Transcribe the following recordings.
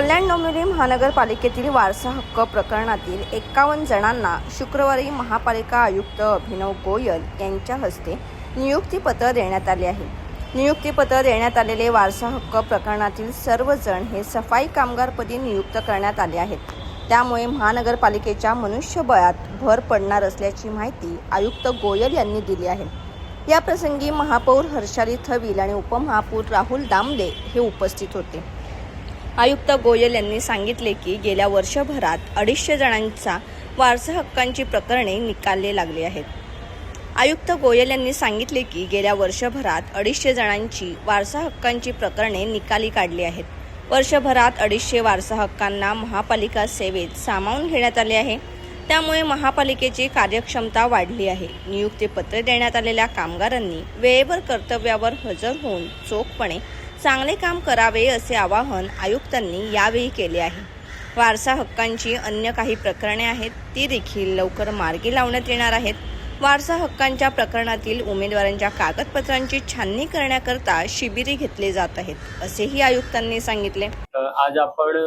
कल्याण डोंबिवली महानगरपालिकेतील वारसा हक्क प्रकरणातील एक्कावन्न जणांना शुक्रवारी महापालिका आयुक्त अभिनव गोयल यांच्या हस्ते नियुक्तीपत्र देण्यात आले आहे. नियुक्तीपत्र देण्यात आलेले वारसा हक्क प्रकरणातील सर्वजण हे सफाई कामगारपदी नियुक्त करण्यात आले आहेत. त्यामुळे महानगरपालिकेच्या मनुष्यबळात भर पडणार असल्याची माहिती आयुक्त गोयल यांनी दिली आहे. या प्रसंगी महापौर हर्षाली थविल आणि उपमहापौर राहुल दामले हे उपस्थित होते. आयुक्त गोयल यांनी सांगितले की गेल्या वर्षभरात अडीचशे जणांचा वारसा हक्कांची प्रकरणे निकालले लागली आहेत. आयुक्त गोयल यांनी सांगितले की गेल्या वर्षभरात अडीचशे जणांची वारसा हक्कांची प्रकरणे निकाली काढली आहेत. वर्षभरात अडीचशे वारसा हक्कांना महापालिका सेवेत सामावून घेण्यात आले आहे. त्यामुळे महापालिकेची कार्यक्षमता वाढली आहे. नियुक्तीपत्र देण्यात आलेल्या कामगारांनी वेळेवर कर्तव्यावर हजर होऊन चोखपणे चांगले काम करावे असे आवाहन आयुक्तांनी यावेळी केले आहे. वारसा हक्कांची अन्य काही प्रकरणे आहेत ती देखील लवकर मार्गी लावण्यात येणार आहेत. वारसा हक्कांच्या प्रकरणातील उमेदवारांच्या कागदपत्रांची छाननी करण्याकरता शिबिरी घेतले जात आहेत असेही आयुक्तांनी सांगितले. आज आपण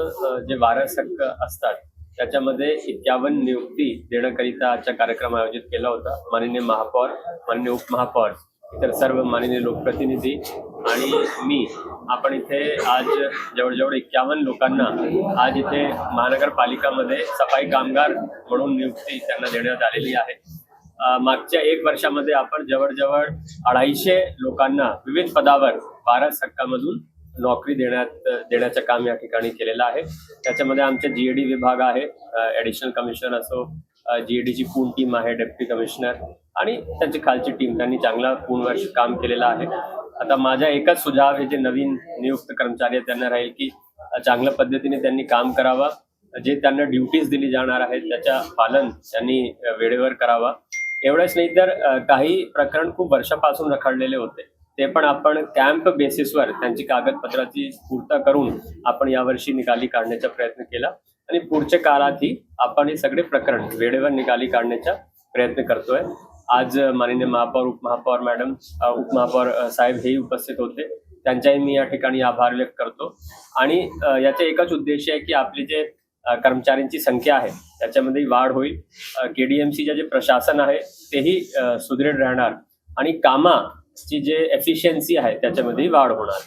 जे वारस हक्क असतात त्याच्यामध्ये एक्यावन्न नियुक्ती देण्याकरिता आजचा कार्यक्रम आयोजित केला होता. माननीय महापौर माननीय उपमहापौर इतर सर्व माननीय लोकप्रतिनिधी आणि मी आपण इथे आज जवळजवळ एक्यावन्न लोकांना आज इथे महानगरपालिकामध्ये सफाई कामगार म्हणून नियुक्ती त्यांना देण्यात आलेली आहे. मागच्या एक वर्षामध्ये आपण जवळजवळ अडीचशे लोकांना विविध पदावर भारत सरकारमधून नोकरी देण्यात देण्याचं काम या ठिकाणी केलेलं आहे. त्याच्यामध्ये आमचे जीएडी विभाग आहे ॲडिशनल कमिशनर असो जीएडीची पूर्ण टीम आहे डेप्युटी कमिशनर आणि त्यांची खालची टीम त्यांनी चांगला पूर्ण वर्ष काम केलेलं आहे. आता माझा एकच सुझाव हे जे नवीन नियुक्त कर्मचारी आहेत त्यांना राहील की चांगल्या पद्धतीने त्यांनी काम करावा. जे त्यांना ड्युटीज दिली जाणार आहेत त्याच्या पालन त्यांनी वेळेवर करावा. एवढंच नाही तर काही प्रकरण खूप वर्षापासून रखडलेले होते. ते पण आपण कॅम्प बेसिसवर त्यांची कागदपत्राची पूर्तता करून आपण यावर्षी निकाली काढण्याचा प्रयत्न केला. आणि पुढच्या काळातही आपण हे सगळे प्रकरण वेळेवर निकाली काढण्याचा प्रयत्न करतोय. आज माननीय महापौर उपमहापौर मॅडम उपमहापौर साहेब हेही उपस्थित होते. त्यांचाही मी या ठिकाणी आभार व्यक्त करतो. आणि याचा एकच उद्देश आहे की आपले जे कर्मचाऱ्यांची संख्या आहे त्याच्यामध्ये वाढ होईल. केडीएमसीचे जे प्रशासन आहे तेही सुदृढ राहणार. आणि कामा ची जे एफिशियन्सी आहे त्याच्यामध्येही वाढ होणार.